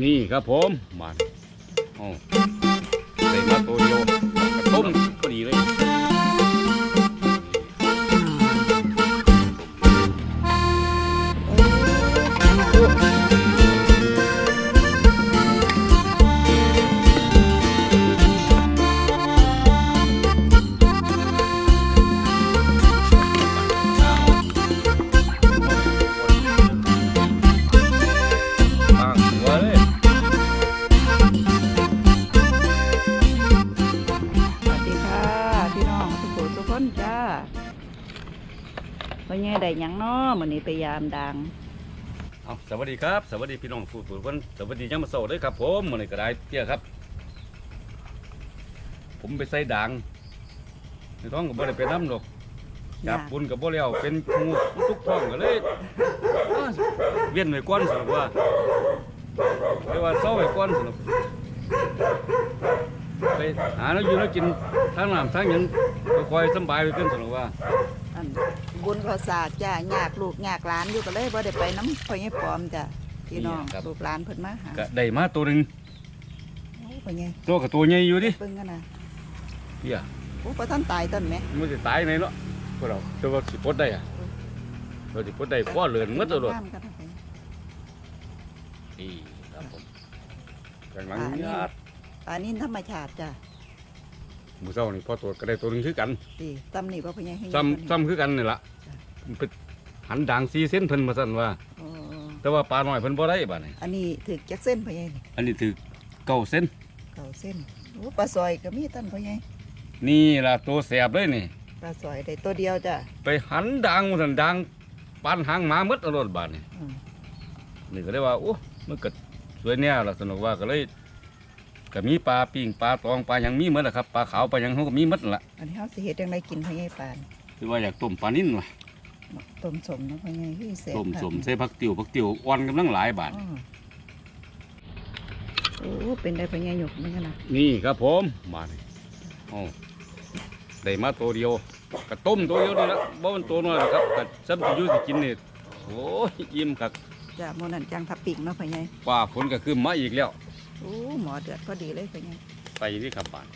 นี่ครับผมมาอ๋อใส่มาตัวเดียวต้มพอดีเลย นทุกคนจ้าวันนี้ได้หยังน้อมื้อนี้ไปยามดังเอาสวัสดีครับ สวัสดีพี่น้องผู้ผู้คนสวัสดียังมาโซ่ด้วยครับ ผมมันนี้ก็ได้เตี้ยครับ ผมไปใส่ด่างในท้องกับบ่ได้ไปน้ำหรอกจับบุญกับบ่แล้วเป็นงูทุกท้องก็เลยอ้าเวียนไว้ก้อนสนุกว่าเรียกว่าเศร้าไว้ก้อนสนุก ไปหาแล้วอยู่แล้วกินทั้งน้ำทั้งหยังค่อยๆสำบายไปขึ้นสนุกว่าอันบุญข้าวสากจ้ายากลูกยากหลานอยู่ก็เลยบ่ได้ไปน้ำพ่อใหญ่ปอมจ้ะพี่น้องลูกหลานเพิ่นมาหาก็ได้มาตัวหนึ่งโอ้พ่อใหญ่ตัวกับตัวใหญ่อยู่ดิเบิ่งกันนะเหี้ยโอ้บ่ทันตายต้นแหมมันจะตายในเนาะพวกเราแต่ว่าสิปลดได้อะเราสิปลดได้พ่อเหลือนหมัดตลอดงามกันนะพ่อใหญ่นี่ครับผมกำลังอ่านี่ญาติ ปลานิ่นธรรมชาติจ้ะหมูเศร้านี่พ่อตัวก็ได้ตัวหนึงคือกันดีตำนี่บ่พ่อใหญ่ให้ซ้ำซ้ำคือกันนี่ล่ะมันเป็นหันด่างซีเส้นเพิ่นมาสั่นว่าโอ้แต่ว่าปลาน้อยเพิ่นบ่ได้บาดนี้อันนี้ถึกจักเส้นพ่อใหญ่นี่อันนี้ถือเก้าเส้น เก่าเส้นโอ้ปลาซอยก็มีต้นพ่อใหญ่นี่ล่ะตัวแสบเลยนี่ ปลาซอยได้ตัวเดียวจ้ะไปหันด่างมาสั่นด่างปานหางหมาหมดตลอดบาดนี่ อืมนี่ก็ได้ว่าโอ้มันก็สวยแน่ล่ะสนุกว่าก็เลย ก็มีปลาปิ้งปลาตองปลาหยังมีหมดแหละครับปลาขาวปลาหยังเขาก็มีหมดนั่นล่ะอันนี้เฮาสิเฮ็ดจังไดกินพ่อใหญ่ปานคือว่าอยากต้มปลานิ่นว่ะต้มสมเนาะพ่อใหญ่คือแซ่บต้มค่ะสมใส่ผักติ๋วผักติ๋วอ่อนกำลังหลายบาทอ๋อโอ้เป็นได้พ่อใหญ่หยกเหมือนกันนะนี่ครับผมมานี่โอ้ได้มาตัวเดียวกระต้มตัวเดียวนี่ละบ่มันตัวน้อยหรอกครับกระซ้ำสิอยู่สิกินนี่โอ้ยอิ่มคักจ้ะมื้อนั้นจังทับปิกเนาะพ่อใหญ่ฟ้าฝนก็คือมาอีกแล้ว โอ้หมอเดือดพอดีเลยพ่อใหญ่ใส่นี่ครับบาท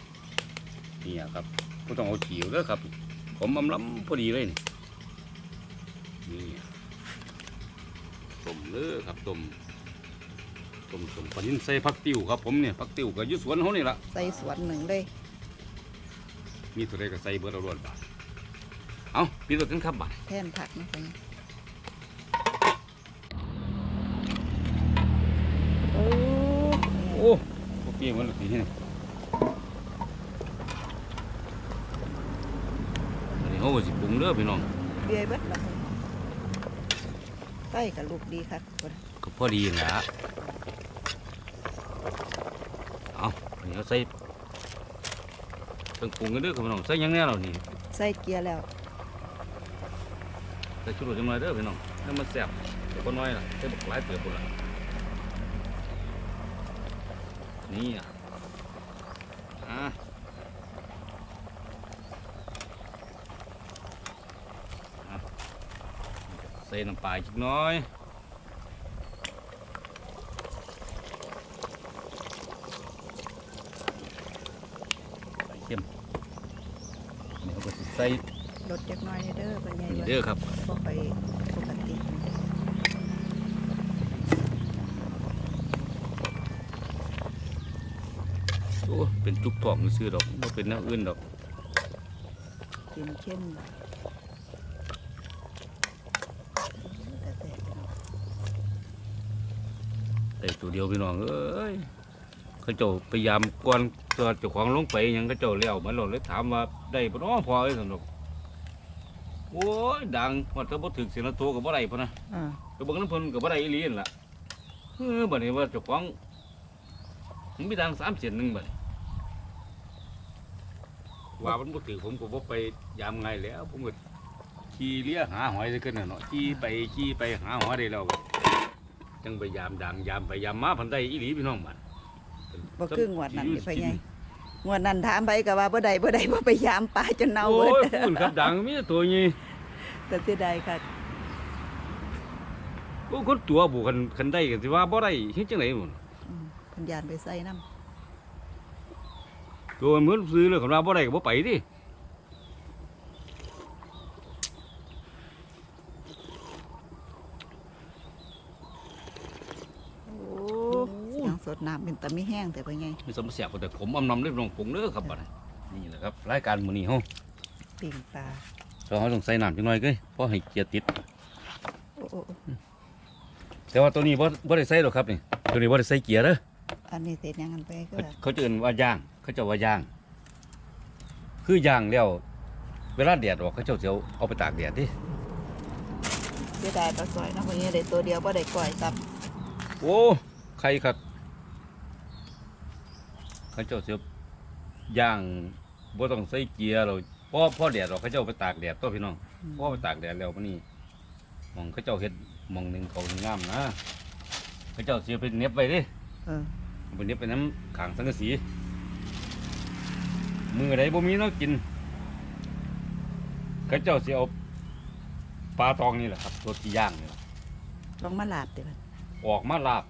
นี่ครับบ่ต้องเอาจิ๋วเด้อครับ ผมอำล้ำพอดีเลยนี่นี่ต้มเด้อครับต้มต้มต้มปลานิ่นใส่ผักติ๋วครับผมเนี่ยผักติ๋วก็อยู่สวนเขานี่ละใส่สวนหนึ่งเลยมีตัวใดก็ใส่เบิดเอารวดบาทเอาพี่ตัวกันครับบาทแทนผักเนาะพ่อใหญ่โอ้ โอ้พว กพี่มันละทีนี่อันนี้เขาก็สิปรุงเด้อพี่น้องเบียร์เบิดละไส้กับลูกดีครับคนก็พอดีนะเอาอันนี้เขาใส่ต้องปรุงกันเด้อครับพี่น้องใส่หยังแน่เรานี่ใส่เกียร์แล้วใส่ชุดจังเลยเด้อพี่น้องให้มันแซ่บแต่คนน้อยล่ะใส่บักหลายเปลือกคนละ นี่อะอะอะใส่น้ำปลาอีกน้อยใส่เข้มนี่เขาก็สิใส่ลดจักหน้อยเด้อพ่อใหญ่นี่ว่าเด้อครับบ่ค่อยปกติ โอ้ เป็นจุกทองซื้อดอกบ่เป็นแนวอื่นดอกกินเข้มแต่แต่พี่น้องแต่ตัวเดียวพี่น้องเอ้ยเขาเจ้าพยายามก่อนตัวเจ้าของลงไปหยังเขาเจ้าเลี้ยวมาหล่นเลยถามว่าได้ปะเน้อพอไอ้สนุกโอ้ยดังว่าถ้าบ่ถึงเสียงตัวก็บ่ได้พะนะอ่าไปเบิ่งน้ำเพิ่นก็บ่ได้อีหลีนั่นล่ะเออบัดนี้ว่าเจ้าของมันมีดัง3เสียนหนึงบัดนี้ ว่ามันบ่ถือผมก็บ่ไปยามไงแล้ว ผมก็ขี่เลี้ยหาหอยซะเกินน่ะเนาะขี่ไปขี่ไปหาหอยได้แล้วก็จังไปยามดังยามไปยามมาพันได้อีหลีพี่น้องบัดบ่คืองวดนั้นนี่พ่อใหญ่งวดนั้นถามไปก็ว่าบ่ได้บ่ได้บ่ไปยามปลาจนเน่าโอ้เบิยดพูนครับดังมีแต่ตัวนี้แต่เสียดายค่ะโอ้คนตัวบุคันคันได้กันสิว่าบ่ได้เฮ็ดจังได๋หมดอืมเพิ่นยานไปใส่น้ ตัวเหมือนซื้อเลยของเราบ่ได้ก็บ่ไปดิำโอ้เสียงสดน้ำเป็นตะมีแห้งแต่เป็นไงมีสมเสียบแต่ผมอำนำเรียบรองผงเด้อครับบัดนี้นี่แหละครับรายการมื้อนี้เฮาปิ่งปลาเราเฮาต้องใส่น้ำจังหน่อยเด้เพราะให้เกียร์ติดโอ้โอ้โอ้แต่ว่าตัวนี้บ่บ่ได้ใส่หรอกครับนี่ตัวนี้บ่ได้ใส่เกียร์เด้ออันนี้เสร็จยังกันไปก็เขาเขาจะเอิ้นว่าย่าง เขาเจะว่าย่าง คือย่างแล้วเวลาแดดออกเขาเจ้าสิเอาเอาไปตากแดดดิเสียดายปลาสอยเนาะวันนี้ได้ตัวเดียวบ่ได้ก่อยซับโอ้ใครครับเขาเจ้าสิเอาย่างบ่ต้องใส่เกียร์หรอกเพราะเพราะแดดออกเขาเจ้าเอาไปตากแดดตัวพี่น้องเพราะไปตากแดดแล้วมันนี่หมองเขาเจ้าเฮ็ดหมองหนึ่งเขางามนะเขาเจ้าเสียไปเหน็บไว้เดิเออ เอาไปเหน็บไปน้ำขางสังกะสี มือใดบ่มีเนาะกินเขาเจ้าเสียเอาปลาตองนี่แหละครับ ตัวที่ย่างนี่แหละลองมาลาดเดี๋ยวออกมาลาบ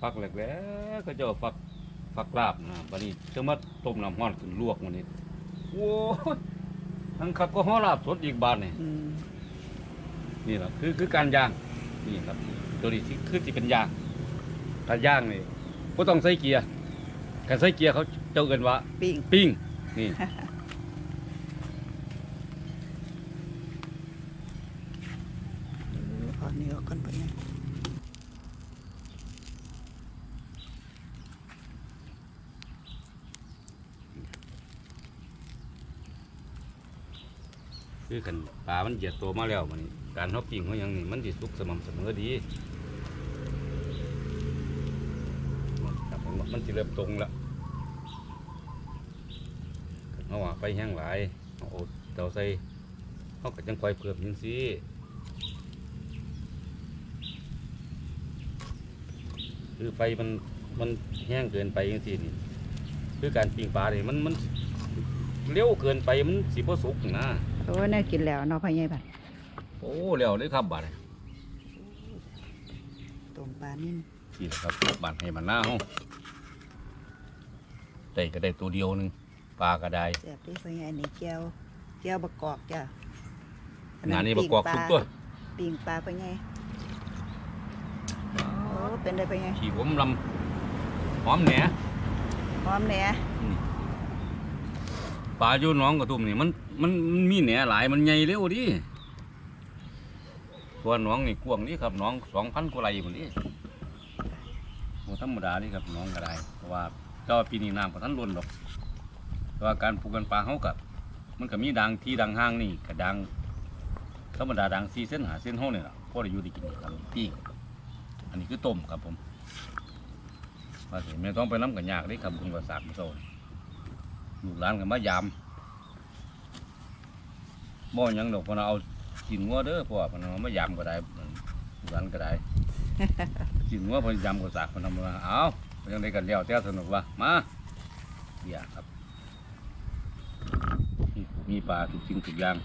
ฟักแหลกแล้วเขาเจ้าฟักฟักลาบนะบัดนี้จะมาต้มน้ำร้อนขึ้นลวกมันนี่โอ้ยทั้งคักก็ห่อลาบสดอีกบาทนี่อืมนี่แหละคือคือการย่างนี่ครับ ตัวนี้ที่คือที่เป็นย่างถ้าย่างนี่ก็ต้องใส่เกียร์การใส่เกียร์เขา เจ้าเอินว่าปิ่งปิ้งนี่ขอเนื้อก่อนไปไงคือขันปลามันเหยียดตัวมาแล้วมันนี่การเขาปิ้งเขาอย่างนี้มันดิสุกสม่ำเสมอดีครับมันมันจะเริ่มตรงแล้ว เขาว่าไฟแห้งหลายเอาเอาเตาใส่เขาก็จังคอยเพิ่มยังสิคือไฟมันมันแห้งเกินไปยังสินี่คือการปิ้งปลาเนี่ยมันมันเร็วเกินไปมันสิบ่สุกนะโอ้ยน่ากินแล้วเนาะพ่อใหญ่บัดโอ้เร็วเลยครับบาดนี้ต้มปลานิ่มที่ครับบาดให้มันหน้าห้องได้ก็ได้ตัวเดียวหนึง ปลาก็ได้แซ่บที่พ่อใหญ่นี่เจียวเจียวบะกอกจ้ะงานนี้ประกอบทุกตัวปิ่งปลาพ่อใหญ่โอ้เป็นได้พ่อใหญ่ขี่ผมลำหอมแหนหอมแหน่ปลาอยู่หน้องกระตุ้มนี่มันมันมันมีแหนหลายมันใหญ่เร็วดิตัวหน้องนี่กว้างนี่ครับหน้องสองพันกว่าไร่หมดนี่โอ้ธรรมดานี่ครับหน้องก็ได้เพราะว่าเจ้าปีนี้น้ำก็ท่านล้นดอก แต่ว่าการปลูกกันปลาเขากับมันก็มีดังที่ดังห้างนี่ก็ดังธรรมดาดังสี่เส้นหาเส้นห้องนี่แหละพอได้อยู่ได้กินครับปิ้งอันนี้คือต้มครับผมว่าสิไม่ต้องไปน้ำกันยากเลยครับบุญประสาทมาโซ่ลูกหลานกันมายามบ่ยังดอกเพนเอากินงัวเด้อเพราะว่าเพนเอามายามก็ได้ลูกหลานก็ได้กินงัวเพนยามก็สากเพนทำมาเอาเรื่องใดกันแล้วแต่สนุกว่ามาเบียครับ มีปลาทุกสิ่งทุกอย่าง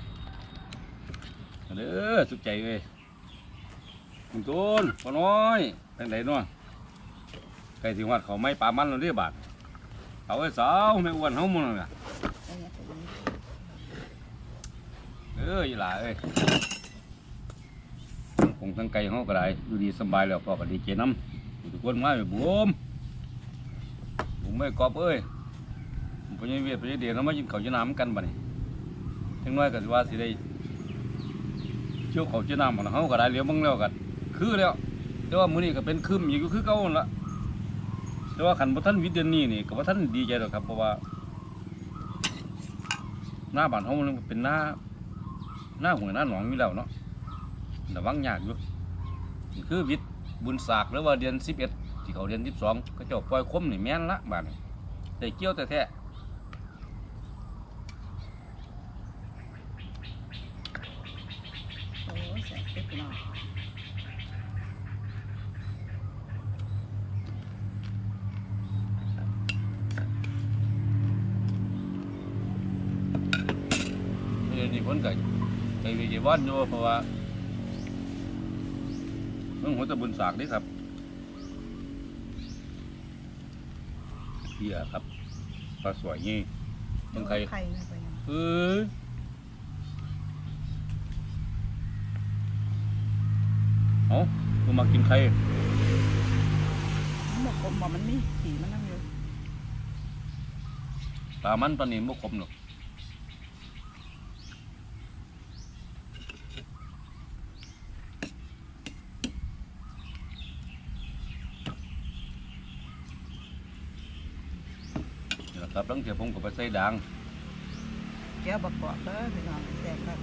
เด้อสุขใจเว้ยคุณตูนพอน้อยเป็นไดเนาะไก่สิงวัดเขาไม่ปลามันแล้วเด้อบาดเอาไว้สาวไม่อ้วนเฮามันน่ะพ่อใหญ่เป็นยังไงเอ้ยอีหล่าเอ้ยคงทั้งไก่เฮาก็ได้อยู่ดีสบายแล้วพอก็ดีเจน้ำทุกคนมาไปบุ้มบุมไม่กอบเอ้ยผมไปยังเวียดไปยังเดียวเรามากินข้าจีน้ำกันบ่นี่ จังน้อยก็สิว่าสิได้เชี่ยวเขาวจีน้ำมันเฮาก็ได้เลี้ยวมึงแล้วก็คือแล้ว แต่ว่ามื้อนี้ก็เป็นคืมอีกอยู่คือเก่าหั่นละแต่ว่าขันบ่ทันวิทย์เดือนนี้นี่ก็บ่ทันดีใจหรอกครับ เพราะว่า หน้าบ้านเฮามันเป็นหน้า หน้าหัวหน้าหนองอยู่แล้วเนาะระวังยากอยู่นี่คือวิทย์บุญศากหรือว่าเดือน11ที่เขาเดือน12ก็เจ้าปล่อยคมนี่แม่นละบ้านนี่เกี่ยวแต่แท้ เพราะว่าเรื่องหัวตะบุญสากนี่ครับเพียครับปลาสวยนี่ต้องใครไข่เอ้เอากูมากินไข่มกกลมบ่มันมีสีมันนั่งอยู่ปลามันตอนนี้มุกคมหรอก นี่แหละครับตั้งแต่ผมก็ไปใส่ด่างแก้วบักกอกเด้อพี่น้องแซ่บครับ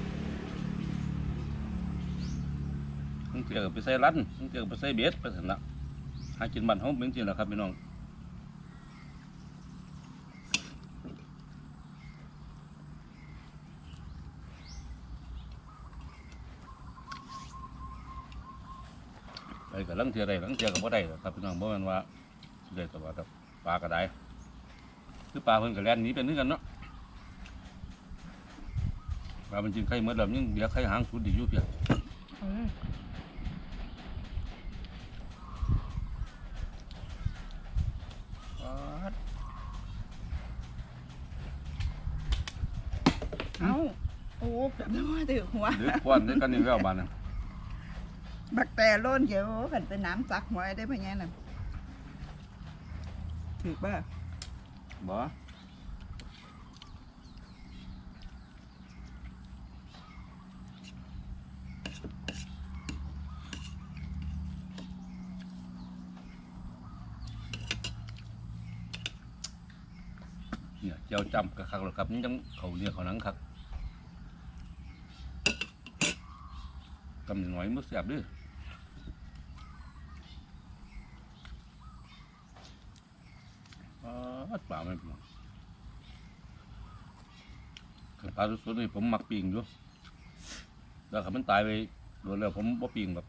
ตั้งแต่ก็ไปใส่รันตั้งแต่ก็ไปใส่เบ็ดไปสนะหากินบ้านเฮาเป็นจริงแหละครับพี่น้องไปกับลังเทียใดลังเทียกับบ่ได้หรอกครับพี่น้องบ่แม่นว่าสิได้ตลอดครับปลาก็ได้ คือปลาเพิ่นก็แล่นหนีเป็นนึกันเนาะปลามันจริงไข่หมดแล้วยังเหลือไข่หางสุดดีอยู่เพียเออเอาโอ้แบบน้อยถือหัว หรือควันด้วยกันนี่แล้วบานน่ะบักแต่โล้นเขียวกันเป็นน้ำซักหัวได้พะเนี่ยน่ะถือป่ะ บ่เนี่ยเจ้าจำกระคักหรอครับนี่ยังเขาเนี่ยเขาหนังคักกำหน่อยมือเสียบด้วยปลาไม่พอขันปลาสุดๆนี่ผมมักปิงอยู่แล้วขันมันตายไปโดนแล้วผมบ่ปิงแบบ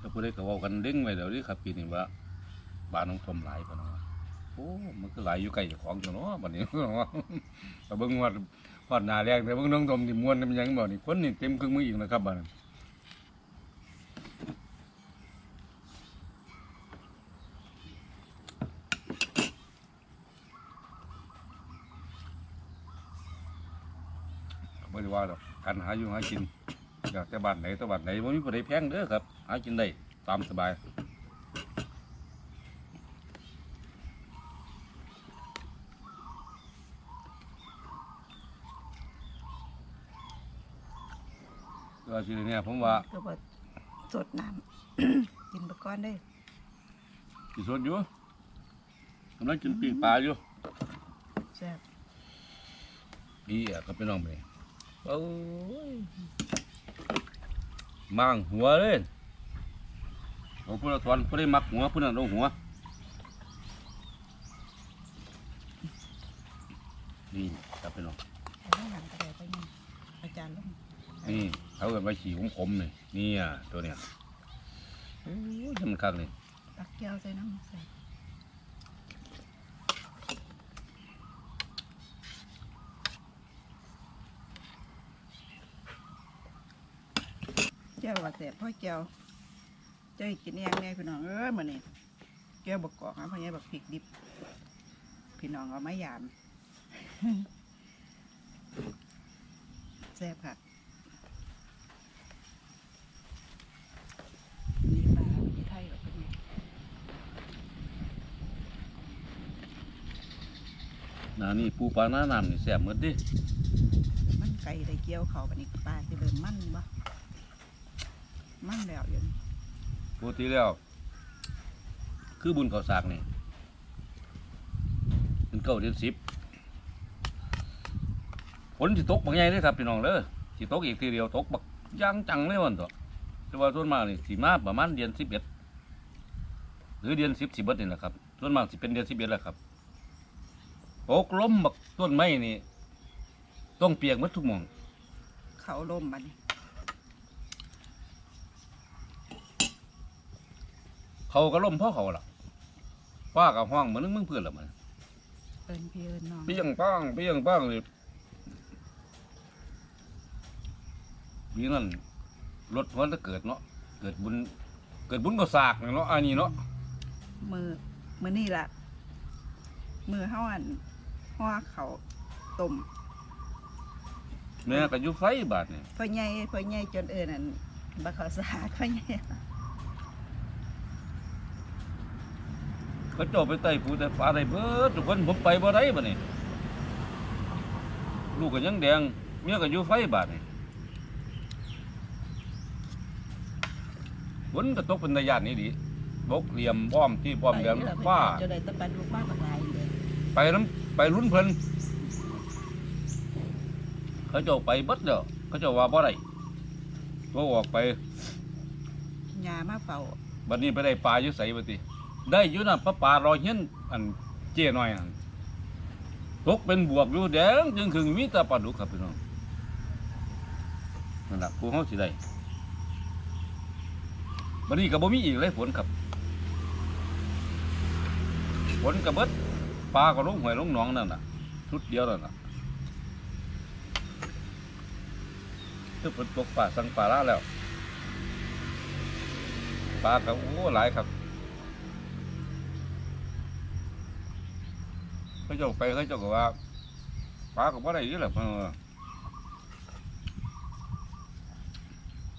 ถ้าผู้ใดก็เว่ากันเด้งไว้เดี๋ยวนี้ครับปีนี้ว่าบ้านน้องทมหลายปะเนาะโอ้มันก็หลายอยู่ใกล้เจ้าของจังเนาะบัดนี้แต่เบิ่งว่าฮอดหน้าแรกแต่เบิ่งน้องทมนี่ม่วนนี่มันยังบ่นี่คนนี่เต็มครึ่งมืออีกนะครับบัดนี้ ไม่ได้ว่าหรอกการหาอยู่หากิน อยากจะบ้านไหนตัวบ้านไหนวันนี้บ่ได้แพงเด้อครับ หากินได้ตามสบายก็ทีนี้ผมว่าก็บดสดน้ำ กินไปก้อนได้สิสดอยู่กำลังกินปิ้งปลาอยู่แซ่บพี่อะก็ไปน้องไป โอ้ยมั่งหัวเลยเอาพูดละทอนพูดได้มักหัวพูดนั่นเอาหัว นี่ครับพี่น้องเอาไว้หลังกระเดไปยังอาจารย์ลงนี่เขาเกิดมาฉี่ขมๆนี่นี่อะตัวเนี้ยโอ้ยมันคักนี่ตักแก้วใส่น้ำใส่ แก้วว่าแซ่บพ่อแก้วเจ้าอีกกินเองแน่พี่น้องเอ้ยมื้อนี้แก้วบักกอกนะพ่อใหญ่บักพริกดิบ พี่น้องเอามายามแซ่บค่ะนี่ปลาที่ไทยก็เป็นไงหนานี่ปูปลาหน้าน้ำนี่แซ่บหมดดิมันไก่ได้เกี่ยวเขาบัดนี้ปลาสิเริ่มมันบ่ มันแล้วอยู่นี่ปกติแล้ว คือบุญข้าวสากนี่เป็นเก้าเดือนสิบฝนสิตกบางใหญ่เลยครับพี่น้องเด้อสิตกอีกทีเดียวตกบักย่างจังเลยวันตัวแต่ว่าส่วนมากนี่สิมาประมาณเดือนสิบเอ็ดหรือเดือนสิบสิบเอ็ดนี่แหละครับส่วนมากสิเป็นเดือนสิบเอ็ดแหละครับตกล้มบักต้นไม้นี่ ต้องเปียกหมดทุกหมอง เขาลมบัดนี้ เขาก็ล่มเพ่อเขาล่ะป้ากับห้องเหมือนมึงเพื่อนละมันเอิ้นพี่เอิ้นน้องเปี้ยงป้างเปี้ยงป้างเลยปีนั้นรถหัวจะเกิดเนาะเกิดบุญเกิดบุญก็สากเนาะอันนี้เนาะมือมือนี่ล่ะมือเฮาอันห่อเขาวต้มแม่ก็อยู่ไฟบาดนี่พ่อใหญ่พ่อใหญ่จนเอิ้นอันบ่เขาสะอาดพ่อใหญ่ เขาเจ้าไปไต่ปูแต่ปลาได้เบิดทุกคนผมไปบ่ได้บัดนี้ลูกก็ยังแดงเมียก็อยู่ไฟบาดนี่ฝนก็ตกเป็นระยะนี้ดิบกเหลี่ยมบ้อมที่บ้อมแหลมฟ้าจะได้ตะปันลูกมากกว่าหลายเลยไปน้ำไปลุ้นเพิ่นเขาเจ้าไปเบิดเด้อเขาเจ้าว่าบ่ได้ตัวออกไปยามาเฝ้าบัดนี้ไปได้ปลาอยู่ใสบัดนี้ ได้อยู่นะปลาปลารอยเห็นอันเจ้น้อยนั่นตกเป็นบวกอยู่แดงจึงถึงมีแต่ปลาดุกครับพี่น้องนั่นแหละผู้เฮาสิได้บัดนี้ก็บ่มีอีกเลยฝนครับฝนก็เบิดปลาก็ลงหวยลงหนองนั่นน่ะชุดเดียวนั่นน่ะคือฝนตกปลาสังปลาลาแล้วปลาก็โอ้หลายครับ เขาเจ้าไปเขาเจ้าก็ว่าปลาก็บ่ได้อยู่แหละเพิ่นว่า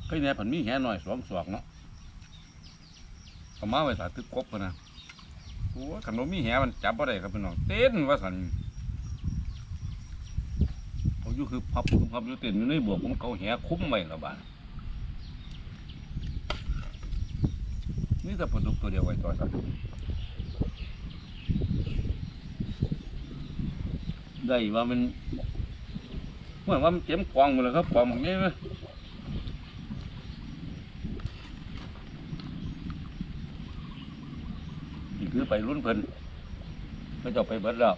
เคยแหน่ผันมีแหหน่อยสองศอกเนาะเอามาไว้สาตึกกบพุ่นนะโอ้ยขนมมีแหมันจับบ่ได้ครับพี่น้องเต้นว่าสันเขาอยู่คือพับคือพับอยู่เต้นอยู่ในบวกของเขาแหคุ้มไว้ละบาดนี่แต่ปลาดุกตัวเดียวไว้ตัวสัก ได้ว่ามันเหมือนว่ามันเจ็มกองหมดเลยครับกองแบบนี้ไหมนี่คือไปรุ่นเพิ่นเขาเจ้าไปเบิดแล้ว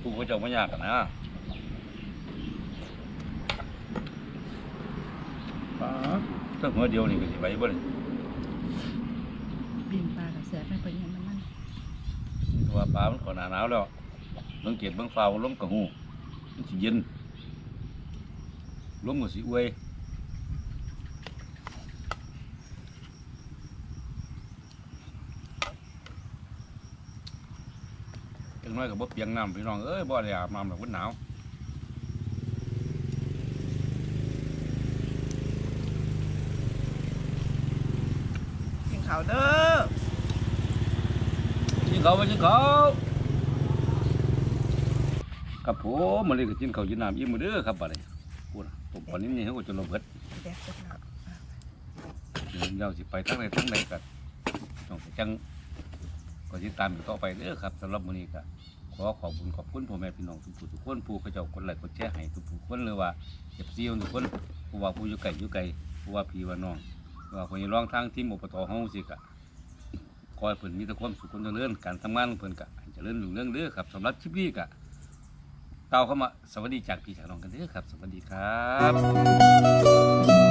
กูเขาเจ้าไม่ยากกันนะป๊าดถ้าหัวเดียวนี่ก็สิไหวบ่เลยปิ้งปลากับแซ่บให้พ่อใหญ่มันมันเพราะว่าปลามันขอหนาหนาวแล้ว สังเกตเบื้องฟ้าว่าลมกระหูมันสิเย็นลมก็สิอวยจังน้อยกับบ่เปียงน้ำพี่น้องเอ้ยบ่ได้อาบน้ำหรอกมันหนาวกินข้าวเด้อกินข้าวไปกินข้าว ครับผมมาเลยก็กินข้าวกินน้ำอิ่มมื้อเด้อครับบัดนี้พูดนะผมปานนี้นี่เขาก็จะลมเบิดเดี๋ยวเราสิไปทั้งไหนทั้งไหนกันต้องจังก็ติดตามอยู่ต่อไปเด้อครับสำหรับมื้อนี้ก็ขอขอบคุณขอบคุณพ่อแม่พี่น้องทุกผู้ทุกคนผู้เขาเจ้ากดไลค์กดแชร์ให้ทุกผู้คนเลยว่าเจ็บซีของทุกคนผู้ว่าผู้อยู่ไกลอยู่ไกลผู้ว่าพี่ว่าน้องว่าคนร้องทางทีมอบตเฮาสิกะคอยเพิ่นมีแต่ความสุขความเจริญการทำงานของเพิ่นกะให้เจริญรุ่งเรื่องเด้อครับสำหรับคลิปนี้กะ เต่าเข้ามาสวัสดีจากพี่จากน้องกันเด้อครับ สวัสดีครับ